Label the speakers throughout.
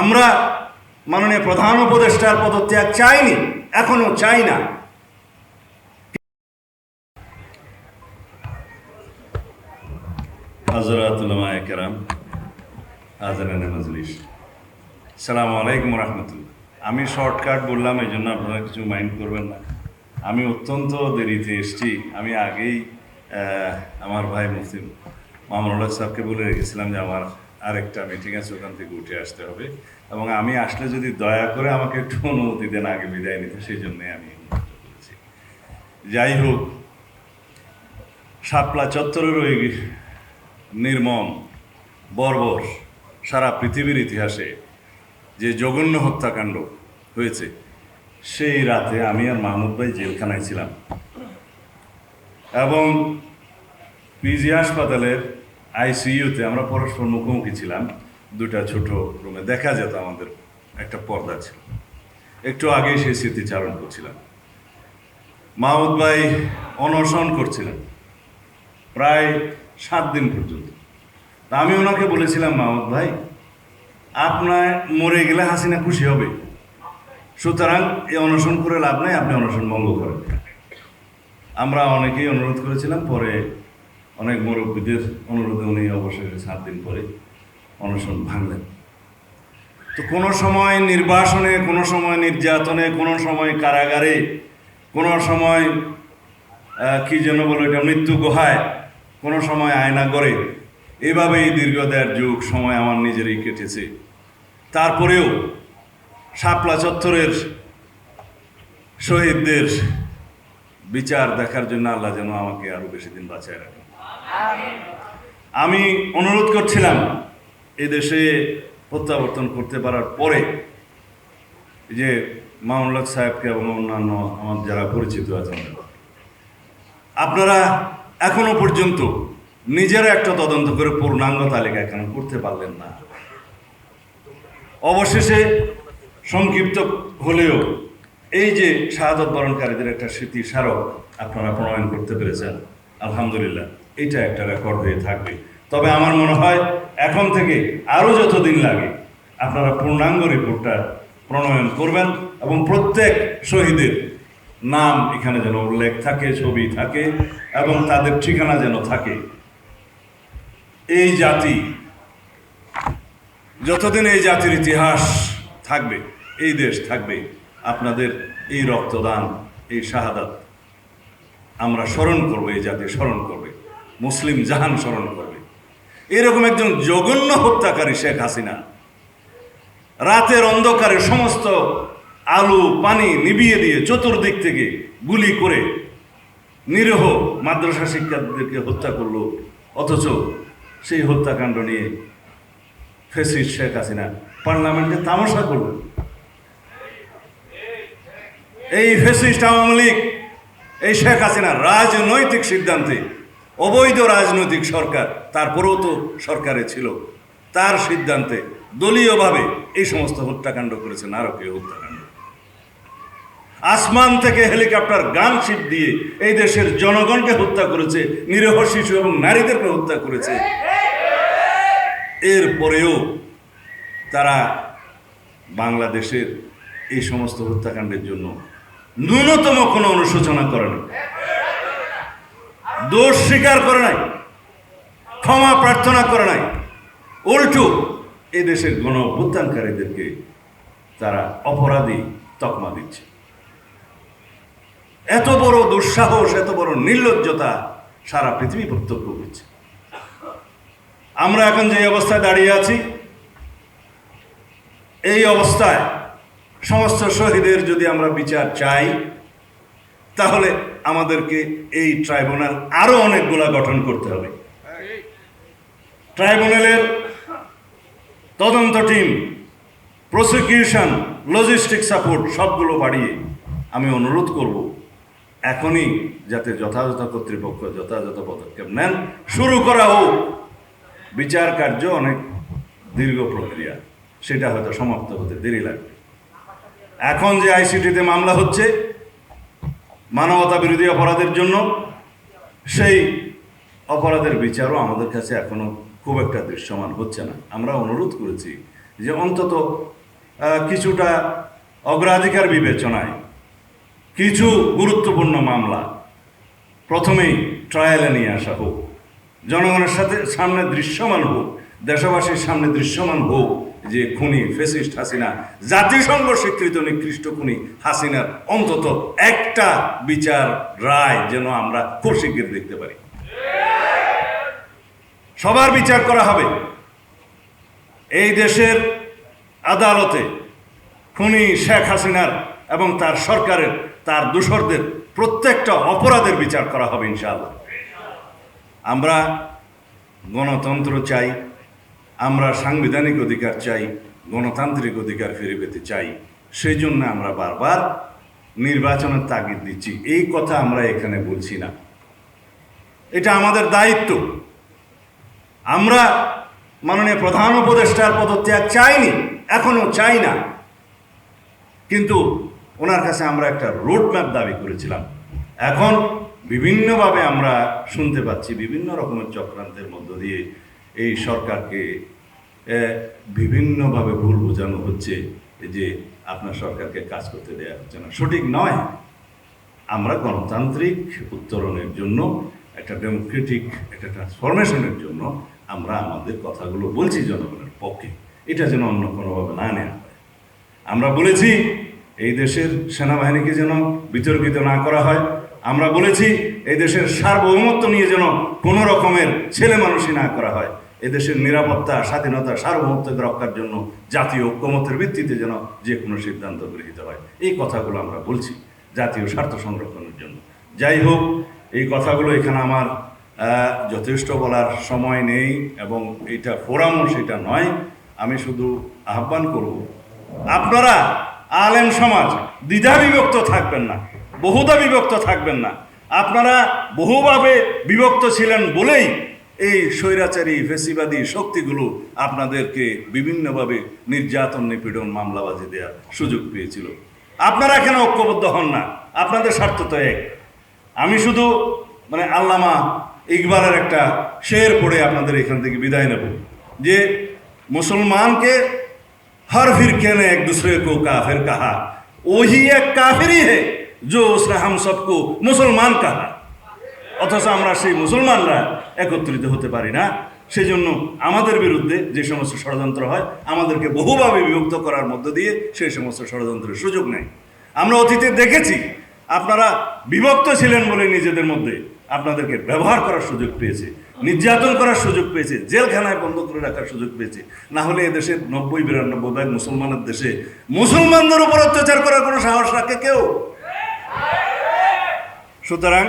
Speaker 1: আমরা মাননীয় প্রধান উপদেষ্টার পদত্যাগ চাইনি, এখনও চাই না। হাজারান সালাম আলাইকুম রহমতুল্লাহ। আমি শর্টকাট বললাম, এই জন্য আপনারা কিছু মাইন্ড করবেন না। আমি অত্যন্ত দেরিতে এসেছি। আমি আগেই আমার ভাই মুসলিম মামুনুল্লাহ সাহেবকে বলে রেখেছিলাম যে আমার আরেকটা মিটিং আছে, ওখান থেকে উঠে আসতে হবে। এবং আমি আসলে যদি দয়া করে আমাকে একটু অনুমতি দেন, আগে বিদায় নিতে, সেই জন্যই আমি করেছি যাই হোক, শাপলা চত্বরের ওই নির্মম, বর্বর সারা পৃথিবীর ইতিহাসে যে জঘন্য হত্যাকাণ্ড হয়েছে, সেই রাতে আমি আর মাহমুদ ভাই জেলখানায় ছিলাম। এবং পিজি হাসপাতালের আইসিইউতে আমরা পরস্পর মুখোমুখি ছিলাম। দুটা ছোট রুমে। দেখা যেত আমাদের একটা পর্দা ছিল। একটু আগেই সেই স্মৃতিচারণ করছিলাম। মাহমুদ ভাই অনশন করছিলেন। প্রায় সাত দিন পর্যন্ত। তা আমি ওনাকে বলেছিলাম, মাহমুদ ভাই, আপনার মরে গেলে হাসিনা খুশি হবে। সুতরাং এই অনশন করে লাভ নাই, আপনি অনশন ভঙ্গ করেন। আমরা অনেকেই অনুরোধ করেছিলাম, পরে অনেক মুরব্বীদের অনুরোধে উনি অবশেষে সাত দিন পরে অনশন ভাঙলেন। তো কোনো সময় নির্বাসনে, কোনো সময় নির্যাতনে, কোনো সময় কারাগারে, কোনো সময় কি যেন বলো এটা মৃত্যু গুহায়, কোনো সময় আয়না করে এভাবেই দীর্ঘ যুগ সময় আমার নিজেরই কেটেছে। তারপরেও শাপলা চত্বরের শহীদদের বিচার দেখার জন্য আল্লাহ যেন আমাকে আরও বেশি দিন বাঁচায় রাখেন। আমি অনুরোধ করছিলাম এই দেশে প্রত্যাবর্তন করতে পারার পরে যে মামুল্লাক সাহেবকে এবং অন্যান্য আমার যারা পরিচিত আছেন। আপনারা এখনও পর্যন্ত নিজেরা একটা তদন্ত করে পূর্ণাঙ্গ তালিকা কেন করতে পারলেন না। অবশেষে সংক্ষিপ্ত হলেও এই যে শাহাদত বরণকারীদের একটা স্মৃতি স্মারক আপনারা প্রণয়ন করতে পেরেছেন। আলহামদুলিল্লাহ। এটা একটা রেকর্ড হয়ে থাকবে। তবে আমার মনে হয় এখন থেকে আরও যতদিন লাগে আপনারা পূর্ণাঙ্গ রিপোর্টটা প্রণয়ন করবেন এবং প্রত্যেক শহীদের নাম এখানে যেন উল্লেখ থাকে, ছবি থাকে এবং তাদের ঠিকানা যেন থাকে। এই জাতি, যতদিন এই জাতির ইতিহাস থাকবে, এই দেশ থাকবে, আপনাদের এই রক্তদান, এই শাহাদাত আমরা স্মরণ করব, এই জাতি স্মরণ করবে। মুসলিম জাহান স্মরণ করবে। এরকম একজন জঘন্য হত্যাকারী শেখ হাসিনা। রাতের অন্ধকারে সমস্ত আলু, পানি নিবিয়ে দিয়ে চতুর্দিক থেকে গুলি করে নিরীহ মাদ্রাসা শিক্ষার্থীদেরকে হত্যা করল। অথচ সেই হত্যাকাণ্ড নিয়ে ফেসিস শেখ হাসিনা পার্লামেন্টে তামাশা করল। এই ফেসিস্ট আওয়ামী লীগ, এই শেখ হাসিনা রাজনৈতিক সিদ্ধান্তে অবৈধ রাজনৈতিক সরকার তারপরেও তো সরকারে ছিল, তার সিদ্ধান্তে দলীয়ভাবে এই সমস্ত হত্যাকাণ্ড করেছে নারকীয় হত্যাকাণ্ড। আসমান থেকে হেলিকপ্টার, গান শিপ দিয়ে এই দেশের জনগণকে হত্যা করেছে, নিরীহ শিশু এবং নারীদেরকে হত্যা করেছে। এরপরেও তারা বাংলাদেশের এই সমস্ত হত্যাকাণ্ডের জন্য ন্যূনতম কোনো অনুশোচনা করে না। দোষ স্বীকার করে নাই, ক্ষমা প্রার্থনা করে নাই, উল্টু এই দেশের গণ অভ্যুত্থানকারীদেরকে তারা অপরাধী তকমা দিচ্ছে। এত বড় দুঃসাহস, এত বড় নির্লজ্জতা সারা পৃথিবী প্রত্যক্ষ করছে। আমরা এখন যে অবস্থায় দাঁড়িয়ে আছি, এই অবস্থায় সমস্ত শহীদের যদি আমরা বিচার চাই, তাহলে আমাদেরকে এই ট্রাইব্যুনাল আরও অনেকগুলা গঠন করতে হবে। ট্রাইব্যুনালের তদন্ত টিম, প্রসিকিউশন, লজিস্টিক সাপোর্ট সবগুলো বাড়িয়ে আমি অনুরোধ করব, এখনই যাতে যথাযথ কর্তৃপক্ষ যথাযথ পদক্ষেপ নেন। শুরু করা হোক। বিচার কার্য অনেক দীর্ঘ প্রক্রিয়া, সেটা হয়তো সমাপ্ত হতে দেরি লাগবে। এখন যে আইসিটিতে মামলা হচ্ছে মানবতা বিরোধী অপরাধের জন্য, সেই অপরাধের বিচারও আমাদের কাছে এখনও খুব একটা দৃশ্যমান হচ্ছে না। আমরা অনুরোধ করেছি যে অন্তত কিছুটা অগ্রাধিকার বিবেচনায় কিছু গুরুত্বপূর্ণ মামলা প্রথমেই ট্রায়ালে নিয়ে আসা হোক, জনগণের সাথে সামনে দৃশ্যমান হোক, দেশবাসীর সামনে দৃশ্যমান হোক যে খুনি ফেসিস্ট হাসিনা, জাতিসংঘ স্বীকৃত নিকৃষ্ট খুনি হাসিনার অন্তত একটা বিচার রায় যেন আমরা খুব শীঘ্র দেখতে পারি। সবার বিচার করা হবে। এই দেশের আদালতে খুনি শেখ হাসিনার এবং তার সরকারের, তার দূষরদের প্রত্যেকটা অপরাধের বিচার করা হবে ইনশাআল্লাহ। আমরা গণতন্ত্র চাই আমরা সাংবিধানিক অধিকার চাই, গণতান্ত্রিক অধিকার ফিরে পেতে চাই, সেই জন্য আমরা বারবার নির্বাচনের তাগিদ দিচ্ছি। এই কথা আমরা এখানে বলছি না। এটা আমাদের দায়িত্ব। আমরা মাননীয় প্রধান উপদেষ্টার পদত্যাগ চাইনি, এখনও চাই না। কিন্তু ওনার কাছে আমরা একটা রোড ম্যাপ দাবি করেছিলাম। এখন বিভিন্নভাবে আমরা শুনতে পাচ্ছি, বিভিন্ন রকমের চক্রান্তের মধ্য দিয়ে এই সরকারকে বিভিন্নভাবে ভুল বোঝানো হচ্ছে যে আপনার সরকারকে কাজ করতে দেওয়া হচ্ছে না। সঠিক নয়। আমরা গণতান্ত্রিক উত্তরণের জন্য, একটা ডেমোক্রেটিক, একটা ট্রান্সফরমেশনের জন্য আমরা আমাদের কথাগুলো বলছি জনগণের পক্ষে। এটা যেন অন্য কোনোভাবে না নেওয়া হয়। আমরা বলেছি এই দেশের সেনাবাহিনীকে যেন বিতর্কিত না করা হয়। আমরা বলেছি এই দেশের সার্বভৌমত্ব নিয়ে যেন কোনো রকমের ছেলে মানুষই না করা হয়। এদেশের নিরাপত্তা, স্বাধীনতা সার্বভৌমত্বকে রক্ষার জন্য জাতীয় ঐক্যমতের ভিত্তিতে যেন যে কোনো সিদ্ধান্ত গৃহীত হয়। এই কথাগুলো আমরা বলছি জাতীয় স্বার্থ সংরক্ষণের জন্য। যাই হোক, এই কথাগুলো এখানে আমার যথেষ্ট বলার সময় নেই এবং এটা ফোরামও সেটা নয়। আমি শুধু আহ্বান করব, আপনারা আলেম সমাজ দ্বিধা বিভক্ত থাকবেন না, বহুদা বিভক্ত থাকবেন না। আপনারা বহুভাবে বিভক্ত ছিলেন বলেই এই স্বৈরাচারী ফেসিবাদী শক্তিগুলো আপনাদেরকে বিভিন্নভাবে নির্যাতন নিপীড়ন মামলাবাজি দেওয়ার সুযোগ পেয়েছিল আপনারা এখানে ঐক্যবদ্ধ হন না আপনাদের স্বার্থ তো এক আমি শুধু মানে আল্লামা ইকবালের একটা শের পড়ে আপনাদের এখান থেকে বিদায় নেব যে মুসলমানকে हर फिरके ने एक दूसरे को काफिर कहा वही एक काफिरी है जो उसने हम सबको মুসলমান कहा অথচ আমরা সেই মুসলমানরা একত্রিত হতে পারি না। সেজন্য আমাদের বিরুদ্ধে যে সমস্ত ষড়যন্ত্র হয়, আমাদেরকে বহুভাবে বিভক্ত করার মধ্য দিয়ে সেই সমস্ত ষড়যন্ত্রের সুযোগ নেই। আমরা অতীতে দেখেছি, আপনারা বিভক্ত ছিলেন বলে নিজেদের মধ্যে আপনাদেরকে ব্যবহার করার সুযোগ পেয়েছে, নির্যাতন করার সুযোগ পেয়েছে, জেলখানায় বন্ধ করে রাখার সুযোগ পেয়েছে। না হলে এদেশের নব্বই, বিরানব্বই ভাগ মুসলমানের দেশে মুসলমানদের উপর অত্যাচার করার কোনো সাহস রাখে কেউ? সুতরাং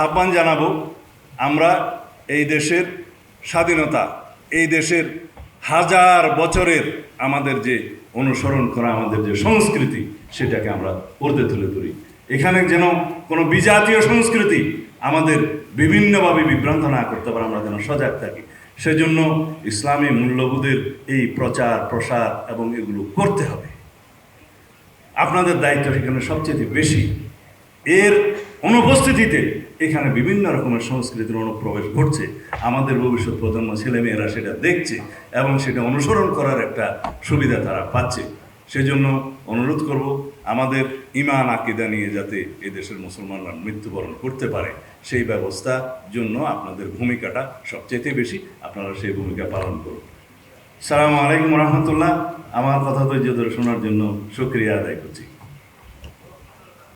Speaker 1: আহ্বান জানাব আমরা এই দেশের স্বাধীনতা, এই দেশের হাজার বছরের আমাদের যে অনুসরণ করা, আমাদের যে সংস্কৃতি, সেটাকে আমরা পড়তে তুলে ধরি। এখানে যেন কোনো বিজাতীয় সংস্কৃতি আমাদের বিভিন্নভাবে বিভ্রান্ত না করতে পারে, আমরা যেন সজাগ থাকি। সেজন্য ইসলামী মূল্যবোধের এই প্রচার, প্রসার এবং এগুলো করতে হবে। আপনাদের দায়িত্ব সেখানে সবচেয়ে বেশি। এর অনুপস্থিতিতে এখানে বিভিন্ন রকমের সংস্কৃতির অনুপ্রবেশ ঘটছে। আমাদের ভবিষ্যৎ প্রজন্ম ছেলেমেয়েরা সেটা দেখছে এবং সেটা অনুসরণ করার একটা সুবিধা তারা পাচ্ছে। সেজন্য অনুরোধ করব, আমাদের ইমান আকিদা নিয়ে যাতে এদেশের মুসলমানরা মৃত্যুবরণ করতে পারে, সেই ব্যবস্থার জন্য আপনাদের ভূমিকাটা সবচেয়ে বেশি আপনারা সেই ভূমিকা পালন করুন। সালামু আলাইকুম রহমতুল্লাহ। আমার কথা ধৈর্য ধরে শোনার জন্য সুক্রিয়া আদায় করছি।